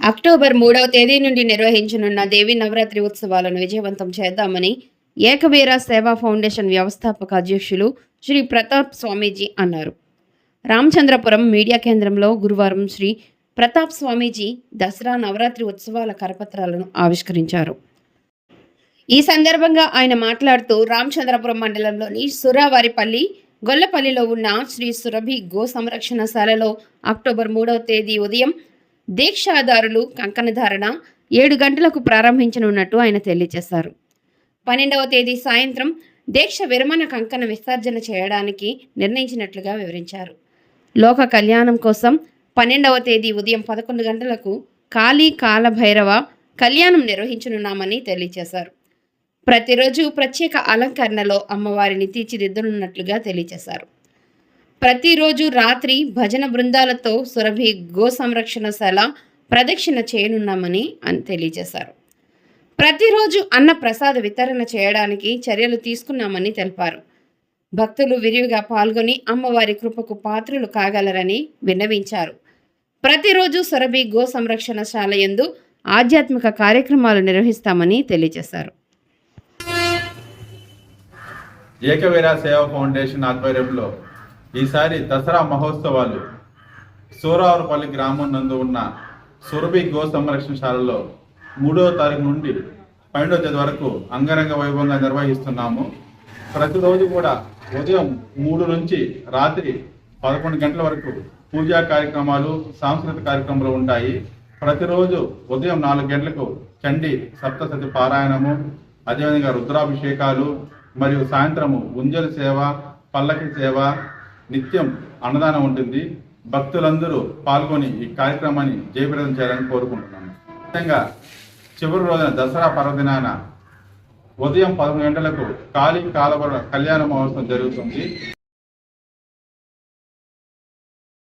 October మూడవ తేదీ నుండి నిర్వహించనున్న దేవి నవరాత్రి ఉత్సవాలను విజయవంతం చేద్దామని ఏకవీర సేవా ఫౌండేషన్ వ్యవస్థాపక అధ్యక్షులు శ్రీ ప్రతాప్ స్వామీజీ అన్నారు. రామచంద్రపురం మీడియా కేంద్రంలో గురువారం శ్రీ ప్రతాప్ స్వామీజీ దసరా నవరాత్రి ఉత్సవాల కరపత్రాలను ఆవిష్కరించారు. ఈ సందర్భంగా ఆయన మాట్లాడుతూ రామచంద్రపురం మండలంలోని సురావారిపల్లి గొల్లపల్లిలో ఉన్న శ్రీ సురభి గో సంరక్షణశాలలో అక్టోబర్ మూడవ తేదీ ఉదయం దీక్షాదారులు కంకణధారణ ఏడు గంటలకు ప్రారంభించనున్నట్టు ఆయన తెలియజేశారు. పన్నెండవ తేదీ సాయంత్రం దీక్ష విరమణ కంకణ విసర్జన చేయడానికి నిర్ణయించినట్లుగా వివరించారు. లోక కళ్యాణం కోసం పన్నెండవ తేదీ ఉదయం పదకొండు గంటలకు కాళీ కాలభైరవ కళ్యాణం నిర్వహించనున్నామని తెలియజేశారు. ప్రతిరోజు ప్రత్యేక అలంకరణలో అమ్మవారిని తీర్చిదిద్దనున్నట్లుగా తెలియజేశారు. ప్రతిరోజు రాత్రి భజన బృందాలతో సురభి గో సంరక్షణశాల ప్రదక్షిణ చేయనున్నామని అని తెలియజేశారు. ప్రతిరోజు అన్న ప్రసాద వితరణ చేయడానికి చర్యలు తీసుకున్నామని తెలిపారు. భక్తులు విరివిగా పాల్గొని అమ్మవారి కృపకు పాత్రులు కాగలరని విన్నవించారు. ప్రతిరోజు సురభి గో సంరక్షణశాల యందు ఆధ్యాత్మిక కార్యక్రమాలు నిర్వహిస్తామని తెలియజేశారు. ఏకవీర సేవా ఫౌండేషన్ ఆధ్వర్యంలో ఈసారి దసరా మహోత్సవాలు సూరావరపల్లి గ్రామం నందు ఉన్న సురభి గో సంరక్షణశాలలో మూడవ తారీఖు నుండి పన్నెండవ తేదీ వరకు అంగరంగ వైభవంగా నిర్వహిస్తున్నాము. ప్రతిరోజు కూడా ఉదయం మూడు నుంచి రాత్రి పదకొండు గంటల వరకు పూజా కార్యక్రమాలు సాంస్కృతిక కార్యక్రమాలు ఉంటాయి. ప్రతిరోజు ఉదయం నాలుగు గంటలకు చండి సప్తసతి పారాయణము అదేవిధంగా రుద్రాభిషేకాలు మరియు సాయంత్రము ఉంజల సేవ పల్లకి సేవ నిత్యం అన్నదానం ఉంటుంది. భక్తులందరూ పాల్గొని ఈ కార్యక్రమాన్ని జయప్రదం చేయాలని కోరుకుంటున్నాను. ముఖ్యంగా చివరి రోజున దసరా పర్వదినాన ఉదయం పదకొండు గంటలకు కాళీ కాలవర కళ్యాణ మహోత్సవం జరుగుతుంది.